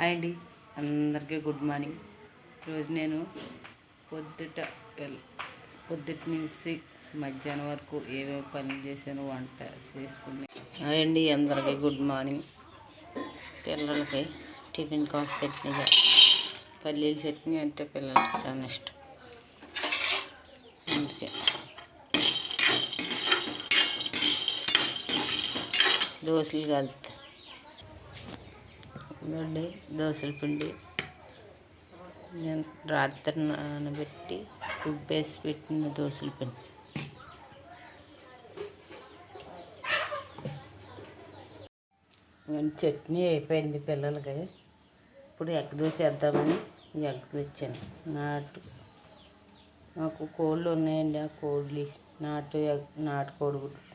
Hi అండి. అందరికీ good morning. ఈరోజు నేను పొద్దుట వెల్- పొద్దుట నుంచి మధ్యాహ్నం వరకు ఏమేమి పనులు చేశాను వంట చేసుకుని. హాయ్ అండి అందరికీ గుడ్ మార్నింగ్. పిల్లలకి టిఫిన్ కాఫ్ చట్నీ పల్లీలు పల్లీల చట్నీ అంటే పిల్లలకి చాలా ఇష్టం. అందుకే. దోశలు కలుపుతా ఇదండి దోశల పిండి నేను రాత్రి నానబెట్టి రుబ్బేసి పెట్టిన దోశల పిండి. చట్నీ అయిపోయింది పిల్లలకి. ఇప్పుడు ఎగ్ దోశ వేద్దామని ఎగ్ తెచ్చాను. నాటు. మాకు కోళ్ళు ఉన్నాయండి ఆ కోళ్ళు నాటు ఎగ్ నాటు కోడిగుడ్లు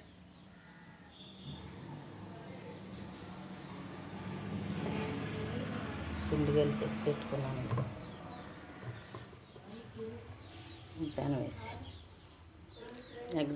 పిండి కలిపేసి పెట్టుకున్నాను. ప్యాన్ వేసి ఎగ్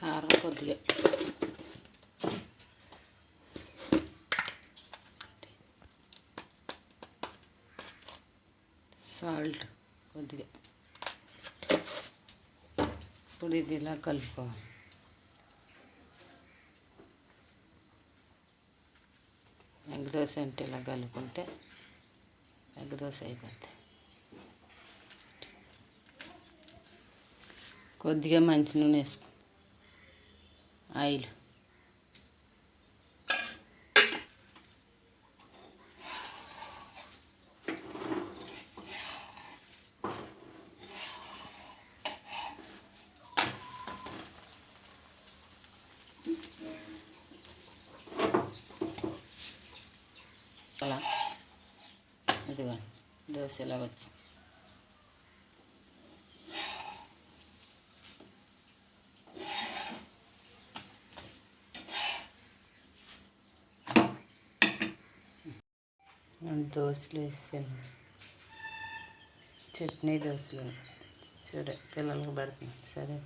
కారం కొద్దిగా. సాల్ట్ కొద్దిగా. ఇప్పుడు ఇది ఇలా కలుపుకోవాలి. ఎగ్ దోశ అంటే ఇలా కలుపుకుంటే ఎగ్ దోశ అయిపోద్ది. కొద్దిగా మంచి నూనె వేసుకో. ఆయిల్ అలా ఇదిగోండి దోశ ఇలా వచ్చింది నేను దోశలు వేసాను చట్నీ దోశలు సరే పిల్లలకు పెడుతుంది సరే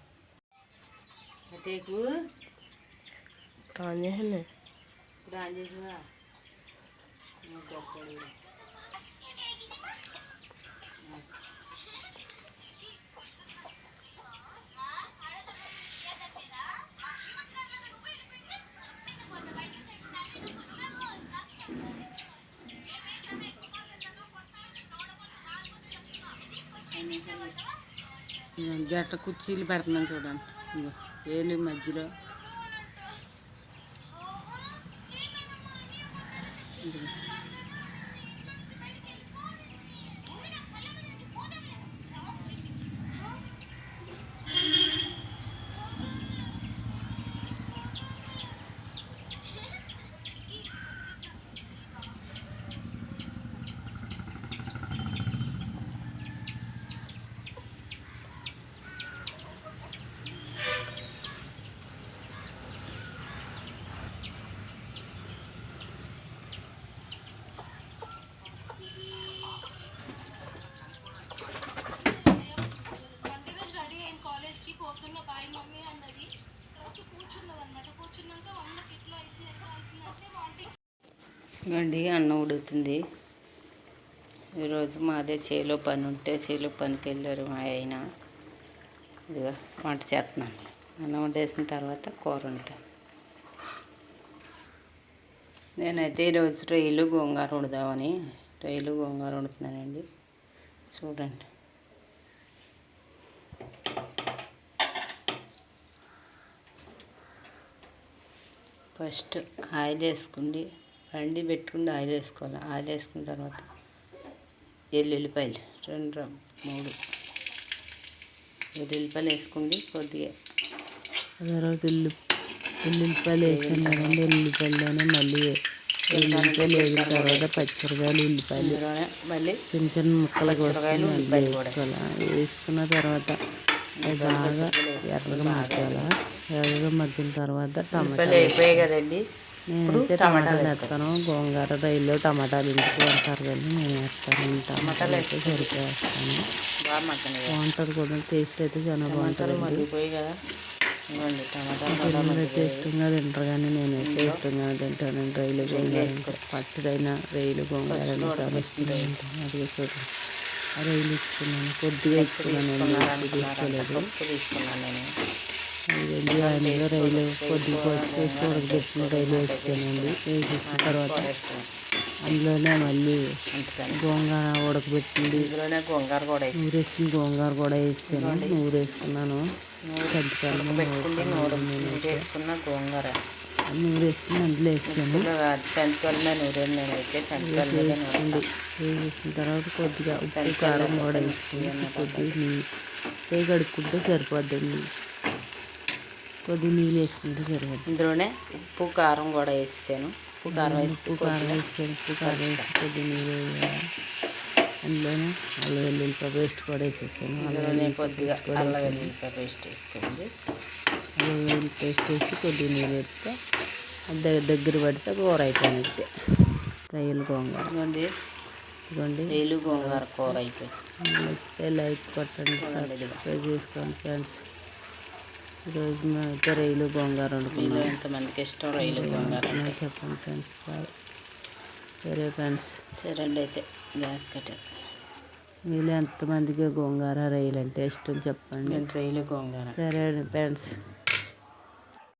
టేకు ఆన్ చేయండి ఇప్పుడు ఆన్ చేసివా జట్ట కుర్చీలు పెడుతున్నాను చూడండి ఇదిగో వేలు మధ్యలో ఇదిగో. ఇవ్వండి అన్నం ఉడుకుతుంది. ఈరోజు మాదే చేలో పని ఉంటే చేలో పనికి వెళ్ళారు మా ఆయన. ఇదిగో వంట చేస్తున్నాను. అన్నం వండేసిన తర్వాత కూర వండుతాను. నేనైతే ఈరోజు రొయ్యలు గోంగూర వండుదామని రొయ్యలు గోంగార వండుతున్నానండి. చూడండి. ఫస్ట్ ఆయిల్ వేసుకుండి బండి పెట్టుకుని ఆయిల్ వేసుకోవాలి. ఆయిల్ వేసుకున్న తర్వాత ఎల్లుల్లిపాయలు రెండు మూడు ఎల్లుల్లిపాయలు వేసుకోండి కొద్దిగా తర్వాత ఉల్లి ఉల్లిపాయలు వేసాను కదండి ఉల్లిపాయల్లోనే మళ్ళీ ఉల్లిపాయలు వేసిన తర్వాత పచ్చిమిరకాయలు ఉల్లిపాయలు మళ్ళీ చిన్న చిన్న ముక్కలు కోసుకొని కూడా వేసుకోవాలి. వేసుకున్న తర్వాత బాగా ఎర్రగా మగ్గాల? ఎర్రగా మగ్గిన తర్వాత టమాటా ఉల్లిపాయలు అయిపోయాయి కదండి. నేనైతే టమాటాలు వేస్తాను. గోంగూర రైలు టమాటాలు ఇంటికి అంటారు కానీ నేను వేస్తాను. టమాటాలు అయితే బాగా మగ్గని బాగుంటుంది కూడా. టేస్ట్ అయితే చాలా బాగుంటుంది టమాటాలు అయితే ఇష్టంగా తింటారు కానీ నేనైతే ఇష్టంగా తింటాను. రైలు గోంగూర. పచ్చడైన రైలు గోంగూర చాలా ఇష్టంగా తింటాను. అది చూడండి రైలు ఇచ్చుకున్నాను కొద్దిగా ఇచ్చుకున్నాను నేను తీసుకోలేదు. తీసుకున్నాను నేను. అదండి ఆయనలో రైలు కొద్దిగా పసుపు వేసి ఉడకబెట్టిన రైలు వేసానండి వేసేసిన తర్వాత అందులోనే మళ్ళీ అందుకని గోంగూర ఉడకబెట్టింది ఇందులోనే గోంగూర కూడా వేసి నూరేసిన గోంగూర కూడా వేసాను నూరేసుకున్నాను చంటికాయలు పెట్టుకుంటే వేసుకున్న చేసుకున్న గోంగూర నూరేసి అందులో వేసాను ఇందులో చంటిపల్లిలో నూరేను నేనైతే చంటిపల్లిలో వేసుకోండి వేసిన తర్వాత కొద్దిగా ఉప్పు కారం కూడా వేసుకుని కొద్దిగా కడుక్కుంటే సరిపోద్దండి కొద్దిగా నీళ్ళు వేసుకుంటే సరిపోద్ది ఇందులోనే ఉప్పు కారం కూడా వేసాను ఉప్పు కారం వేసి ఉప్పు కారం వేసుకొని ఉప్పు కారం వేసి కొద్దిగా నీళ్ళు వేయాలి. అందులోనే అల్లం వెల్లుల్లిపాయ పేస్ట్ కూడా వేసేసాను. అందులోనే కొద్దిగా అల్లం వెల్లుల్లిపాయ పేస్ట్ వేసుకోండి. అల్లం వెల్లుల్లి పేస్ట్ వేసి కొద్దిగా నీళ్ళు వేస్తే అది దగ్గర పడితే కూర అయిపోయినట్టే రొయ్యలు గోంగూర. ఇదిగోండి. రైలు గోంగూర కూర అయిపోయి నచ్చితే లైక్ కొట్టండి. సబ్స్క్రైబ్ చేసుకోండి ఫ్రెండ్స్. ఈరోజు అయితే రైలు గోంగూర వండుకున్నాం. ఎంతమందికి ఇష్టం రైలు గోంగూర చెప్పండి ఫ్రెండ్స్ సరే ఫ్రెండ్స్. సరే అండి అయితే గ్యాస్ కట్టారు మీలో ఎంతమందికి గోంగూర రైలు అంటే ఇష్టం చెప్పండి. నేను రైలు గోంగూర. సరే ఫ్రెండ్స్.